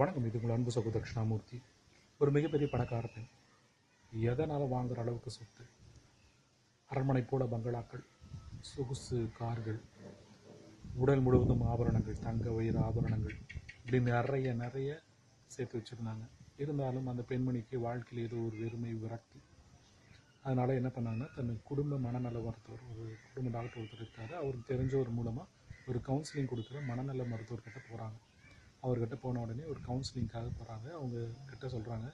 வணக்கம். இது உங்கள் அன்பு சகோ தட்சிணாமூர்த்தி ஒரு மிகப்பெரிய பணக்கார பெண் எதனால் வாங்குற அளவுக்கு சொத்து? அரண்மனை போல பங்களாக்கள் சொகுசு கார்கள் உடல் முழுவதும் ஆபரணங்கள் தங்க வயிறு ஆபரணங்கள் இப்படி நிறைய நிறைய சேர்த்து வச்சுருந்தாங்க. இருந்தாலும் அந்த பெண்மணிக்கு வாழ்க்கையில் ஏதோ ஒரு வெறுமை விரக்தி. அதனால் என்ன பண்ணாங்கன்னா தன் குடும்ப மனநல மருத்துவர் ஒரு குடும்ப டாக்டர் ஒருத்தர் இருக்காரு. அவருக்கு தெரிஞ்சவர் மூலமாக ஒரு கவுன்சிலிங் கொடுக்குற மனநல மருத்துவர்கிட்ட போகிறாங்க அவர்கிட்ட போன உடனே ஒரு கவுன்சிலிங்காக போகிறாங்க அவங்க கிட்ட சொல்கிறாங்க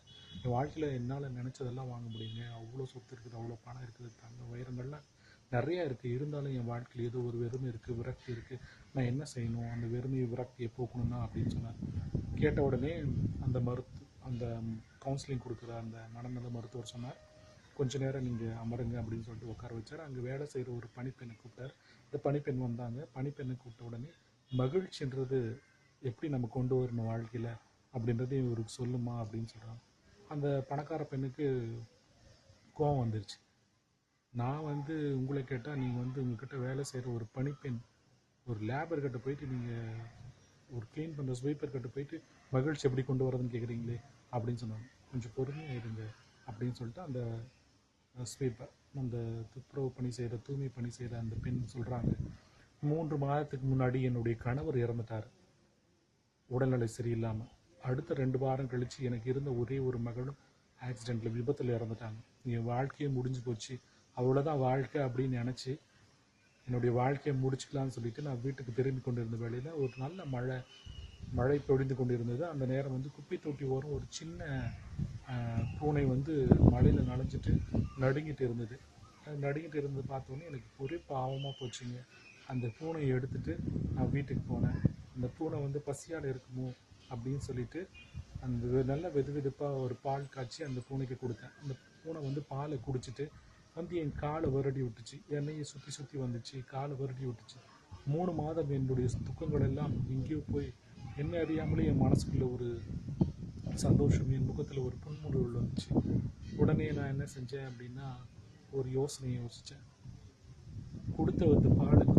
என் வாழ்க்கையில் என்னால் நினச்சதெல்லாம் வாங்க முடியுங்க. அவ்வளோ சொத்து இருக்குது அவ்வளோ பணம் இருக்குது தங்க உயரங்கள்லாம் நிறையா இருக்குது இருந்தாலும் என் வாழ்க்கையில் ஏதோ ஒரு வெறுமை இருக்குது விரக்தி இருக்குது நான் என்ன செய்யணும்? அந்த வெறுமையை விரக்தியை போக்கணும்னா? அப்படின்னு சொன்னார். கேட்ட உடனே அந்த மருத்து அந்த கவுன்சிலிங் கொடுக்குற அந்த மனநல மருத்துவர் சொன்னார் கொஞ்ச நேரம் நீங்கள் அமருங்க அப்படின்னு சொல்லிட்டு உட்கார வச்சார். அங்கே வேலை செய்கிற ஒரு பணிப்பெண்ணை கூப்பிட்டார். இந்த பணிப்பெண் வந்தாங்க. பணிப்பெண்ணை கூப்பிட்ட உடனே மகிழ்ச்சின்றது எப்படி நம்ம கொண்டு வரணும் வாழ்க்கையில் அப்படின்றது இவருக்கு சொல்லுமா அப்படின்னு சொல்கிறாங்க அந்த பணக்கார பெண்ணுக்கு கோவம் வந்துருச்சு. நான் வந்து உங்களை கேட்டால் நீங்கள் வந்து உங்ககிட்ட வேலை செய்கிற ஒரு பணிப்பெண் ஒரு லேபர்கிட்ட போயிட்டு நீங்கள் ஒரு க்ளீன் பண்ணுற ஸ்வீப்பர்கிட்ட போயிட்டு மகிழ்ச்சி எப்படி கொண்டு வரதுன்னு கேட்குறீங்களே அப்படின்னு சொன்னாங்க. கொஞ்சம் பொறுமையாக இருங்க அப்படின்னு சொல்லிட்டு அந்த ஸ்வீப்பர் அந்த துப்புரவு பணி செய்கிற தூய்மை பணி செய்கிற அந்த பெண் சொல்கிறாங்க மூன்று மாதத்துக்கு முன்னாடி என்னுடைய கணவர் இறந்துட்டார். உடல்நிலை சரியில்லாமல் அடுத்த ரெண்டு வாரம் கழித்து எனக்கு இருந்த ஒரே ஒரு மகளும் ஆக்சிடெண்ட்டில் விபத்தில் இறந்துட்டாங்க. என் வாழ்க்கையே முடிஞ்சு போச்சு. அவ்வளோதான் வாழ்க்கை அப்படின்னு நினச்சி என்னுடைய வாழ்க்கையை முடிச்சுக்கலாம்னு சொல்லிட்டு நான் வீட்டுக்கு திரும்பி கொண்டு இருந்த ஒரு நல்ல மழை மழை பொழிந்து கொண்டு இருந்தது அந்த நேரம் வந்து குப்பை தொட்டி ஓரம் ஒரு சின்ன பூனை வந்து மழையில் நனைஞ்சிட்டு நடுங்கிட்டு இருந்தது. நடுங்கிட்டு இருந்தது பார்த்தோன்னே எனக்கு ஒரே பாவமாக போச்சுங்க. அந்த பூனையை எடுத்துகிட்டு நான் வீட்டுக்கு போனேன். அந்த பூனை வந்து பசியால் இருக்குமோ அப்படின்னு சொல்லிட்டு அந்த வெ- நல்ல வெது வெதுப்பாக ஒரு பால் காய்ச்சி அந்த பூனைக்கு கொடுத்தேன். அந்த பூனை வந்து பாலை குடிச்சிட்டு வந்து என் காலை வருடி விட்டுச்சு. என்னையை சுற்றி சுற்றி வந்துச்சு. காலை வருடி விட்டுச்சு. மூணு மாதம் என்னுடைய துக்கங்கள் எல்லாம் எங்கேயோ போய் என்ன அறியாமலே என் மனசுக்குள்ள ஒரு சந்தோஷம் என் முகத்தில் ஒரு புன்முறுவல் வந்துச்சு. உடனே நான் என்ன செஞ்சேன் அப்படின்னா ஒரு யோசனையை யோசித்தேன் கொடுத்த வந்து பாலுக்கு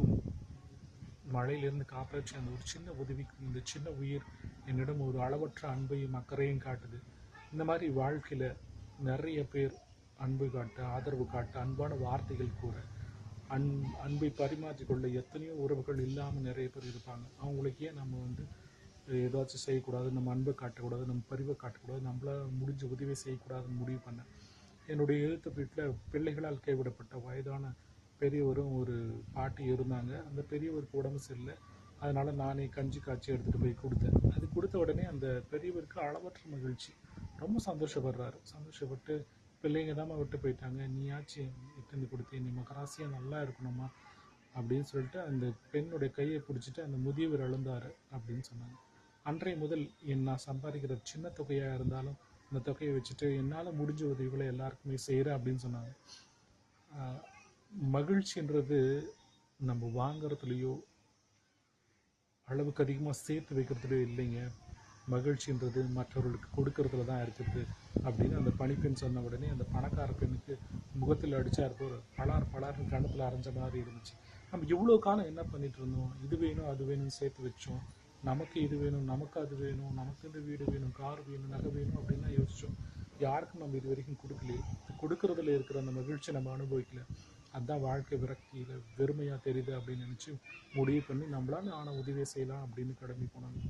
மழையிலிருந்து காப்பாற்றி அந்த ஒரு சின்ன உதவிக்கு இந்த சின்ன உயிர் என்னிடம் ஒரு அளவற்ற அன்பையும் அக்கறையும் காட்டுது. இந்த மாதிரி வாழ்க்கையில் நிறைய பேர் அன்பு காட்ட ஆதரவு காட்ட அன்பான வார்த்தைகள் கூற அன் அன்பை பரிமாற்றிக்கொள்ள எத்தனையோ உறவுகள் இல்லாமல் நிறைய பேர் இருப்பாங்க. அவங்களுக்கு ஏன் நம்ம வந்து ஏதாச்சும் செய்யக்கூடாது நம்ம அன்பை காட்டக்கூடாது நம்ம பரிவை காட்டக்கூடாது நம்மளால் முடிஞ்ச உதவி செய்யக்கூடாதுன்னு முடிவு பண்ணேன் என்னுடைய எழுத்து வீட்டில் பிள்ளைகளால் கைவிடப்பட்ட வயதான பெரியவரும் ஒரு பாட்டி இருந்தாங்க. அந்த பெரியவருக்கு உடம்பு சரியில்லை. அதனால் நானே கஞ்சி காய்ச்சி எடுத்துகிட்டு போய் கொடுத்தேன். அது கொடுத்த உடனே அந்த பெரியவருக்கு அளவற்ற மகிழ்ச்சி. ரொம்ப சந்தோஷப்படுறாரு. சந்தோஷப்பட்டு பிள்ளைங்க தாம்மா விட்டு போயிட்டாங்க. நீயாச்சும் எடுத்து கொடுத்தேன்? நீ மகராசியாக நல்லா இருக்கணுமா அப்படின்னு சொல்லிட்டு அந்த பெண்ணுடைய கையை பிடிச்சிட்டு அந்த முதியவர் அழுந்தார் அப்படின்னு சொன்னாங்க. அன்றைய முதல் என் நான் சம்பாதிக்கிற சின்ன தொகையாக இருந்தாலும் அந்த தொகையை வச்சுட்டு என்னால் முடிஞ்ச உதவிகளை எல்லாருக்குமே செய்கிறேன் அப்படின்னு சொன்னாங்க. மகிழ்ச்சின்றது நம்ம வாங்கறதுலையோ அளவுக்கு அதிகமாக சேர்த்து வைக்கிறதுலையோ இல்லைங்க. மகிழ்ச்சின்றது மற்றவர்களுக்கு கொடுக்கறதுல தான் இருக்குது அப்படின்னு அந்த பணிப்பெண் சொன்ன உடனே அந்த பணக்கார பெண்ணுக்கு முகத்தில் அடிச்சார் ஒரு பலார் பலார்னு கணத்தில் அரைஞ்ச மாதிரி இருந்துச்சு. நம்ம இவ்வளோ காலம் என்ன பண்ணிட்டு இருந்தோம்? இது வேணும் அது வேணும்னு சேர்த்து வச்சோம். நமக்கு இது வேணும் நமக்கு அது வேணும் நமக்கு இந்த வீடு வேணும் கார் வேணும் நகை வேணும் அப்படின்னு யோசித்தோம் யாருக்கும் நம்ம இது வரைக்கும் கொடுக்கலையே. கொடுக்கறதுல இருக்கிற அந்த மகிழ்ச்சி நம்ம அனுபவிக்கல. அதுதான் வாழ்க்கை விரக்தியில் வெறுமையாக தெரியுது அப்படின்னு நினச்சி முடிவு பண்ணி நம்மளால் ஆன உதவியை செய்யலாம் அப்படின்னு கிளம்பி போனாங்க.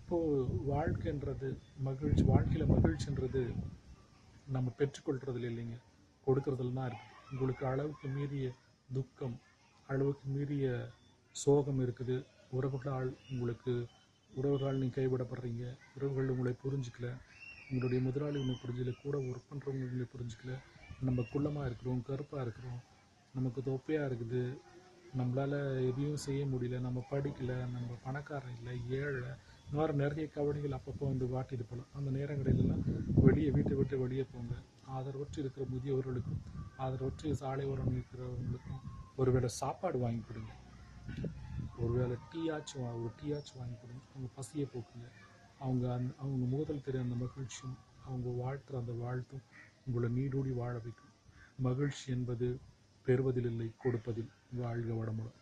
இப்போது வாழ்க்கைன்றது மகிழ்ச்சி வாழ்க்கையில் மகிழ்ச்சின்றது நம்ம பெற்றுக்கொள்றதுல இல்லைங்க. கொடுக்கறதுல தான் இருக்குது உங்களுக்கு அளவுக்கு மீறிய துக்கம் அளவுக்கு மீறிய சோகம் இருக்குது. உறவுகளால் உங்களுக்கு உறவுகளால் நீங்கள் கைவிடப்படுறீங்க. உறவுகள் உங்களை புரிஞ்சிக்கல. உங்களுடைய முதலாளி உங்களை புரிஞ்சிக்கல. கூட ஒர்க் பண்ணுறவங்க உங்களை புரிஞ்சிக்கல. நம்ம குள்ளமாக இருக்கிறோம் கருப்பாக இருக்கிறோம். நமக்கு தொப்பையாக இருக்குது. நம்மளால் எதையும் செய்ய முடியல. நம்ம படிக்கலை. நம்ம பணக்காரன் இல்லை. ஏழை. இந்த மாதிரி நிறைய கவலைகள் அப்பப்போ வந்து வாட்டிட்டு போகலாம் அந்த நேரங்களிலெல்லாம் வெளியே வீட்டை விட்டு வெளியே போங்க. ஆதரவற்று இருக்கிற முதியவர்களுக்கும் ஆதரவற்று சாலை ஓரம் இருக்கிறவங்களுக்கும் ஒருவேளை சாப்பாடு வாங்கி கொடுங்க. ஒருவேளை டீயாச்சும் வா- ஒரு டீயாச்சும் வாங்கி கொடுங்க. அவங்க பசியை போக்குங்க. அவங்க அந் அவங்க முகத்தில் தெரிய அந்த மகிழ்ச்சியும் அவங்க வாழ்த்துற அந்த வாழ்த்தும் உங்களை நீடூடி வாழ வைக்கும். மகிழ்ச்சி என்பது பெறுவதில் இல்லை கொடுப்பதில் வாழ்க வளமுடன்.